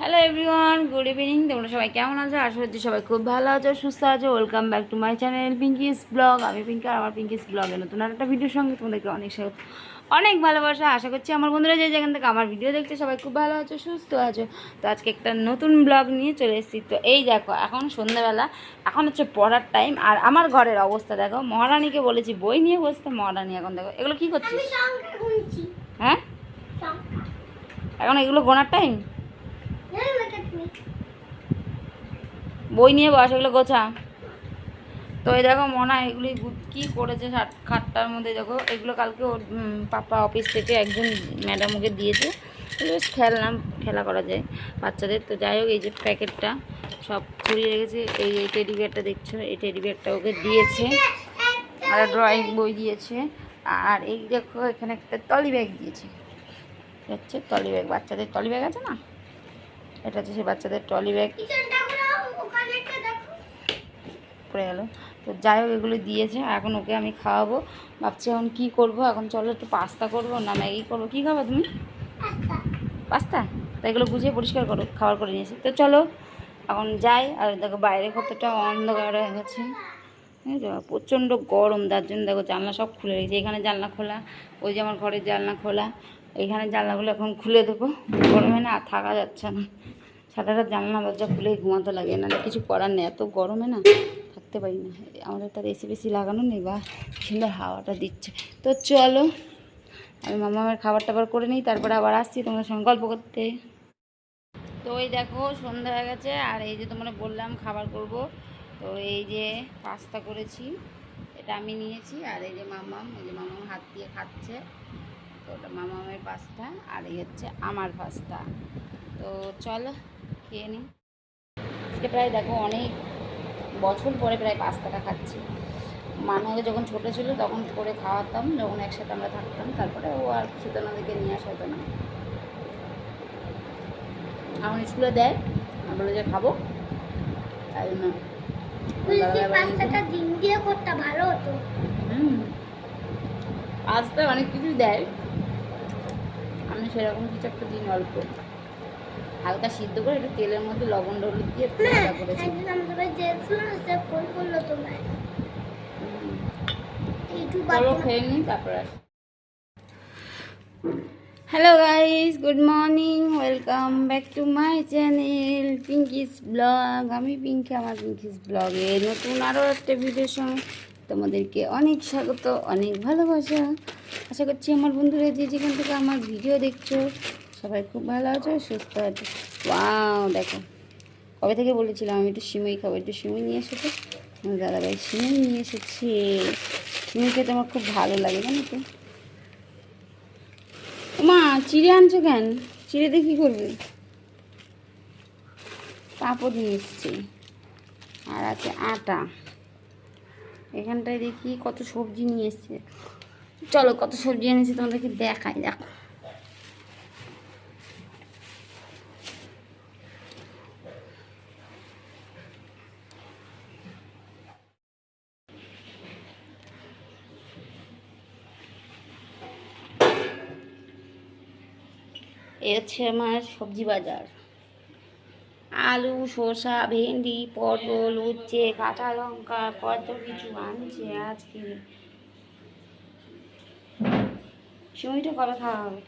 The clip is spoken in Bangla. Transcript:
হ্যালো এভরিওয়ান গুড ইভিনিং তোমরা সবাই কেমন আছো? আশা করছি সবাই খুব ভালো আছো সুস্থ আছো। Welcome back to my channel Pinky's blog আমি পিঙ্কি আর আমার পিঙ্কিস ব্লগে নতুন আর একটা ভিডিওর সঙ্গে তোমাদেরকে অনেক স্বাগত অনেক ভালোবাসা। আশা করছি আমার বন্ধুরা যে যেখান থেকে আমার ভিডিও দেখছে সবাই খুব ভালো আছো সুস্থ আছো। তো আজকে একটা নতুন ব্লগ নিয়ে চলে এসেছি। তো এই দেখো এখন সন্ধ্যাবেলা এখন হচ্ছে পড়ার টাইম আর আমার ঘরের অবস্থা দেখো মহারানীকে বলেছি বই নিয়ে বসতে মহারানী এখন দেখো। এগুলো কী করছিস? হ্যাঁ? এখন এগুলো গোনার টাইম হ্যাঁ লেখা তুমি বই নিয়ে বস, এগুলো গোছা। তো এই দেখো মনা, এগুলি গু- কি করেছে খাটটার মধ্যে দেখো। এগুলো কালকে ওর পাপা অফিস থেকে একজন ম্যাডাম ওকে দিয়েছে। এগুলো বেশ খেলনাম খেলা করা যায় বাচ্চাদের। তো যাই হোক, এই যে প্যাকেটটা সব ছড়িয়ে রেখেছে। এই এই টেডি বিয়ারটা দেখছ? এই টেডি বিয়ারটা ওকে দিয়েছে। আর ড্রয়িং বই দিয়েছে। আর এই দেখো, এখানে একটা টলি ব্যাগ দিয়েছে। হচ্ছে টলি ব্যাগ বাচ্চাদের টলি ব্যাগ আছে না? এটা হচ্ছে সে বাচ্চাদের টলি ব্যাগ পিছনটা ঘোরাও ওখানে একটা দেখো পড়ে গেল তো যাই হোক এগুলো দিয়েছে। এখন ওকে আমি খাওয়াবো। ভাবছি এখন কী করব? এখন চলো একটু পাস্তা করব না ম্যাগি করব। কী খাব তুমি? পাস্তা। তো এগুলো গুছিয়ে পরিষ্কার করো খাবার করে নিয়েছি তো চলো এখন যাই। আর দেখো বাইরে কতটা অন্ধকার হয়ে গেছে। প্রচণ্ড গরম তার জন্য দেখো জানলা সব খুলে রেখেছি। এখানে জানলা খোলা ওই যে আমার ঘরের জানলা খোলা। এইখানে জানলাগুলো এখন খুলে দেবো। গরমে না আর থাকা যাচ্ছে না। সারা রাত জানলা দরজা খুলেই ঘুমাতে লাগে। না কিছু করার নেই। এত গরমে না পারি না। আমাদের তার এসি বেশি লাগানো নেই বা সুন্দর হাওয়াটা দিচ্ছে। তো চলো, আমি মামামের খাবার টাবার করে নিই, তারপরে আবার আসছি তোমাদের সঙ্গে গল্প করতে। তো ওই দেখো, সন্ধ্যা হয়ে গেছে, আর এই যে তোমরা বললাম খাবার করব। তো এই যে পাস্তা করেছি, এটা আমি নিয়েছি, আর এই যে মামাম এই যে মামাম হাত দিয়ে খাচ্ছে। তো ওটা মামামের পাস্তা, আর এই হচ্ছে আমার পাস্তা। তো চলো, খেয়ে নিই। আজকে প্রায় দেখো অনেক বছর পরে প্রায় পাস্তাটা খাচ্ছি। মানুষকে যখন ছোটো ছিল তখন করে খাওয়াতাম যখন একসাথে আমরা থাকতাম তারপরে ও আর খেতে না দেখে নিয়ে আসা হতো না। এখন স্কুলে দেয় আমি বলে যে খাব। তাই জন্য পাস্তা অনেক কিছু দেয়। আমি সেরকম কিছু একটা দিন অল্প। হালকা সিদ্ধ করে একটু তেলের মধ্যে লবণ হলুদ দিয়ে ভাজা করেছি। চলো খেয়ে নিই তারপরে আসি। Hello guys good morning welcome back to my channel Pinky's blog আমি পিঙ্কি আমার পিঙ্কিস ব্লগে নতুন আরও একটা ভিডিওর সঙ্গে তোমাদেরকে অনেক স্বাগত অনেক ভালোবাসা। আশা করছি আমার বন্ধুরা যে যেখান থেকে আমার ভিডিও দেখছ সবাই খুব ভালো আছে? সুস্থ আছে? ওয়াও দেখো। কবে থেকে বলেছিলাম আমি একটু সিমই খাব, একটু সিমই নিয়ে এসেছে? দাদাভাই সিমই নিয়ে এসেছে। সিমই খেতে আমার খুব ভালো লাগে, জানো তো। মা চিড়ে আনছো কেন? চিড়ে দিয়ে কী করবে? পাঁপড় নিয়ে এসছে। আর আছে আটা। এখানটায় দেখি কত সবজি নিয়ে এসছে। চলো কত সবজি এনেছি তোমাদেরকে দেখাই, দেখো। এ হচ্ছে আমার সবজি বাজার। আলু শসা ভেন্ডি, পটল, উচ্ছে, কাঁচা লঙ্কা, কত কিছু আনছে আজকে। সময়টা কবে খাওয়া হবে?